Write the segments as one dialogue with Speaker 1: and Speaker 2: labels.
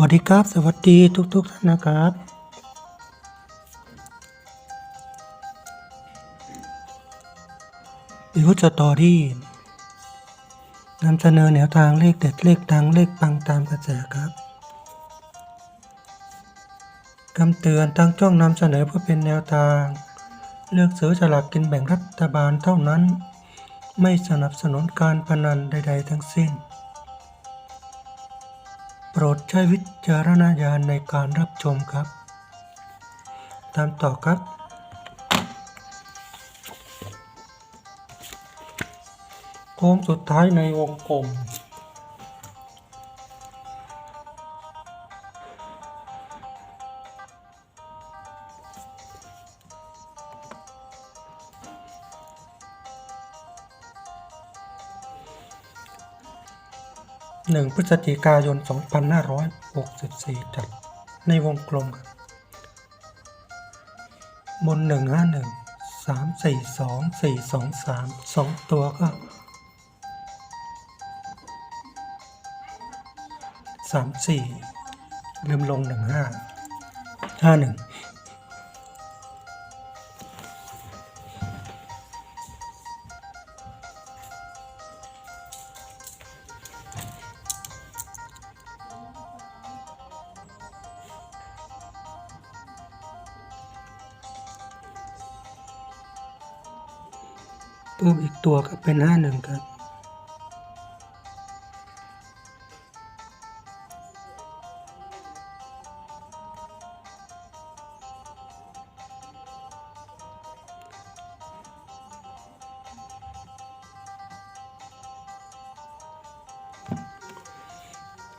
Speaker 1: วัสดีครับ สวัสดีทุกทุกๆท่านนะครับ บิวสตอรี่นำเสนอแนวทางเลขเด็ดเลขดังเลขปังตามกระแสครับคำเตือนทางช่องนำเสนอเพื่อเป็นแนวทาง เลือกซื้อฉลากกินแบ่งรัฐบาลเท่านั้น ไม่สนับสนุนการพนันใด ๆ ทั้งสิ้น ปรดใช้วิจารณญาณในการรับชมครับ ตามต่อครับ โค้งสุดท้ายในวงกลม หนึ่งพฤศจิกายน 2564 จัด ในวงกลมครับบน 151 342 423 2 ตัวก็ 34 ลืมลง 15 51 เพิ่มอีกตัวก็เป็น 51 ครับ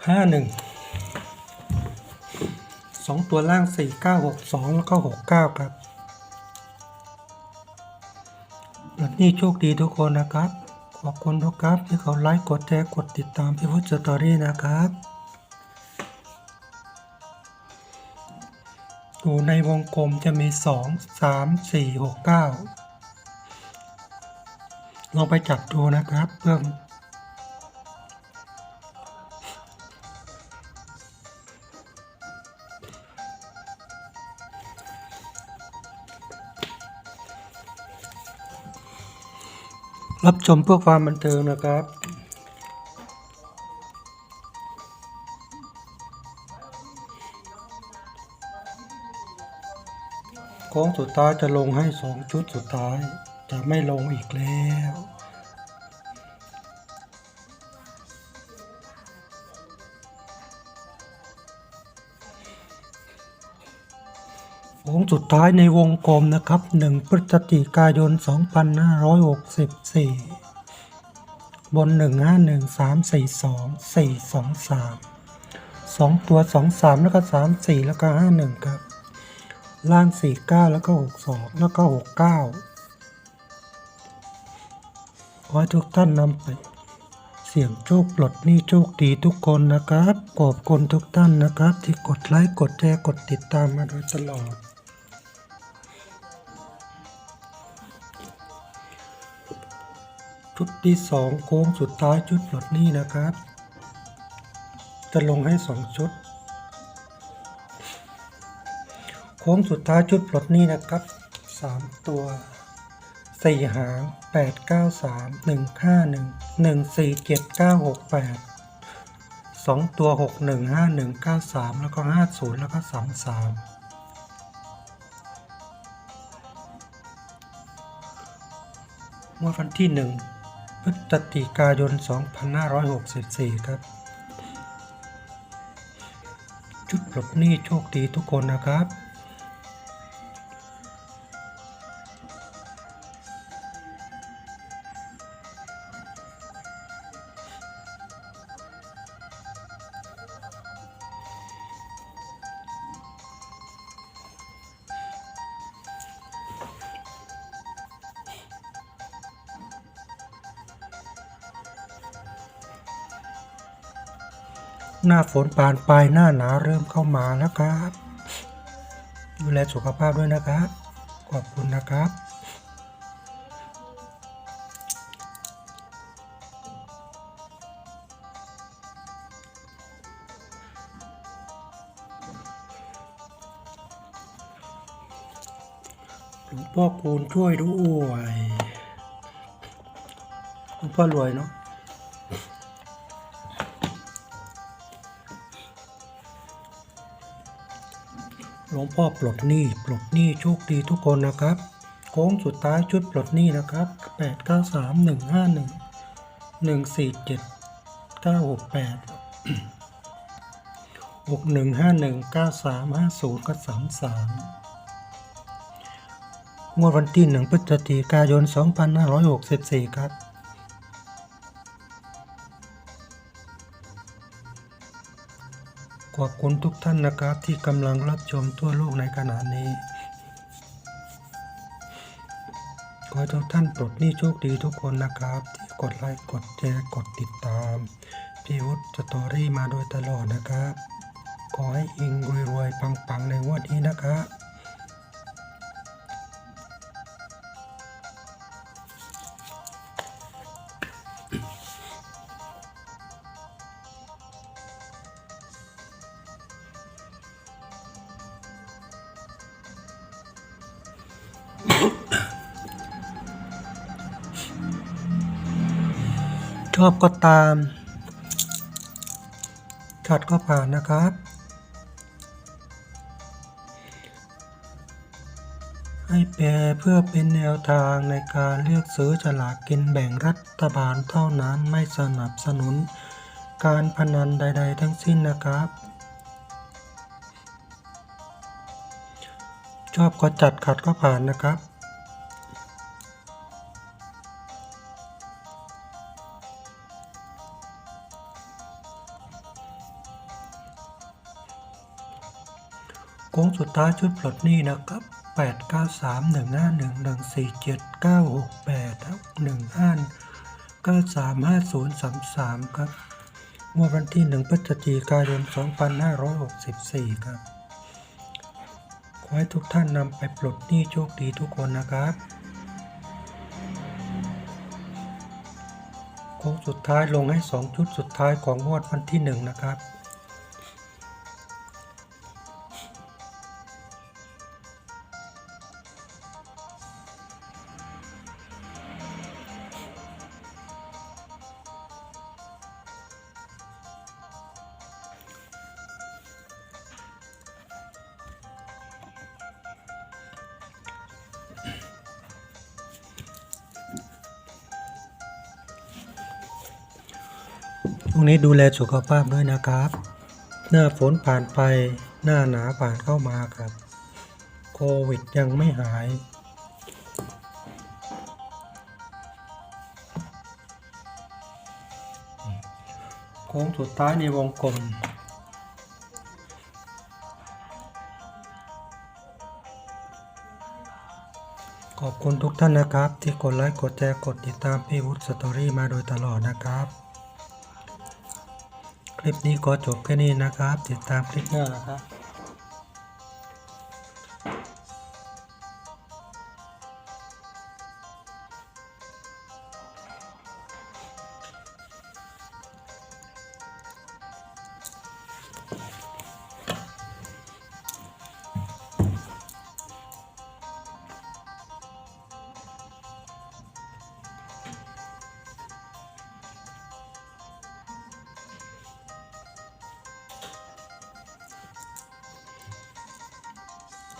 Speaker 1: ห้าหนึ่งสองตัวล่างสี่เก้าหกสองแล้วก็หกเก้าครับ นี่โชคดีทุกคนนะครับ ขอบคุณทุกครับที่เขาไลค์กดแชร์กดติดตามพี่พุทธสตอรี่นะครับอยู่ในวงกลมจะมีสองสามสี่หกเก้าลองไปจับดูนะครับเพื่อ รับชมเพื่อความบันเทิงนะครับ โค้งสุดท้ายจะลงให้สองชุดสุดท้าย จะไม่ลงอีกแล้ว โค้งสุดท้ายในวงกลมนะครับ 1 พฤศจิกายน 2564 บน 151 342 423 2 ตัว 23 แล้วก็ 34 แล้วก็ 51 ครับ ล่าง 49 แล้วก็ 62 แล้วก็ 69 ขอให้ทุกท่านนำไป เสี่ยงโชคปลดหนี้โชคดีทุกคนนะครับขอบคุณทุกท่านนะครับ ที่กดไลค์ กดแชร์ กดติดตามมาโดยตลอด ชุดที่สองโค้งสุดท้ายชุดปลดหนี้นะครับ จะลงให้สองชุด โค้งสุดท้ายชุดปลดหนี้นะครับสามตัวสี่หางแปดเก้าสามหนึ่งห้าหนึ่งหนึ่งสี่เจ็ดเก้าหกแปดสองตัวหกหนึ่งห้าหนึ่งเก้าสามแล้วก็ห้าศูนย์แล้วก็สามสามงวดวันที่หนึ่ง พฤศจิกายน 2564 ครับ ชุดปลดหนี้โชคดีทุกคนนะครับ หน้าฝนผ่านไปหน้าหนาวเริ่มเข้ามาแล้วครับ ดูแลสุขภาพด้วยนะครับ ขอบคุณนะครับหลวงพ่อคูณช่วยด้วยหลวงพ่อรวยเนาะ ลวงพ่อปลดหนี้ปลดหนี้โชคดีทุกคนนะครับ โค้งสุดท้ายชุดปลดหนี้นะครับแปดเก้าสามหนึ่งห้าหนึ่งหนึ่งสี่เจ็ดเก้าหกแปดหกหนึ่งห้าหนึ่งเก้าสามห้าศูนย์ก็สามสามงวดวันที่หนึ่งพฤศจิกายนสองพันห้าร้อยหกสิบสี่ครับ ขอบคุณทุกท่านนะครับที่กำลังรับชมทั่วโลกในขณะนี้ ขอให้ทุกท่านปลดหนี้โชคดีทุกคนนะครับที่กดไลค์กดแชร์กดติดตามพี่วุฒิสตอรี่มาโดยตลอดนะครับ ขอให้อิงรวยๆปังๆในวันนี้นะครับ ชอบก็ตามขัดก็ผ่านนะครับ ให้แปลเพื่อเป็นแนวทางในการเลือกซื้อฉลากกินแบ่งรัฐบาลเท่านั้นไม่สนับสนุนการพนันใด ๆ ทั้งสิ้นนะครับ ชอบก็จัดขัดก็ผ่านนะครับ โค้งสุดท้ายชุดปลดหนี้นะครับ 8 9 3 1 5 1 1 4 7 9 6 8ครับ1 5 9 3 5 0 3 3 ครับงวดวันที่ 1 พฤศจิกายน 2564 ครับ ขอให้ทุกท่านนำไปปลดหนี้โชคดีทุกคนนะครับโค้งสุดท้ายลงให้ 2 ชุดสุดท้ายของงวดวันที่ 1 นะครับ วงนี้ดูแลสุขภาพด้วยนะครับ หน้าฝนผ่านไป หน้าหนาผ่านเข้ามาครับ โควิดยังไม่หาย โค้งสุดท้ายในวงกลมขอบคุณทุกท่านนะครับ ที่กดไลค์ กดแชร์ กดติดตามพี่วุฒิสตอรี่มาโดยตลอดนะครับ ลิปนี้ก็จบแค่นี้นะครับ ติดตามคลิปหน้านะครับ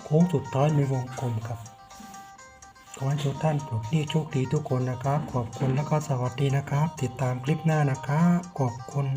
Speaker 1: โค้งสุดท้ายในวงกลมครับขอให้ทุกท่านปลดนี่โชคดีทุกคนนะครับ ขอบคุณและก็สวัสดีนะครับ ติดตามคลิปหน้านะครับขอบคุณ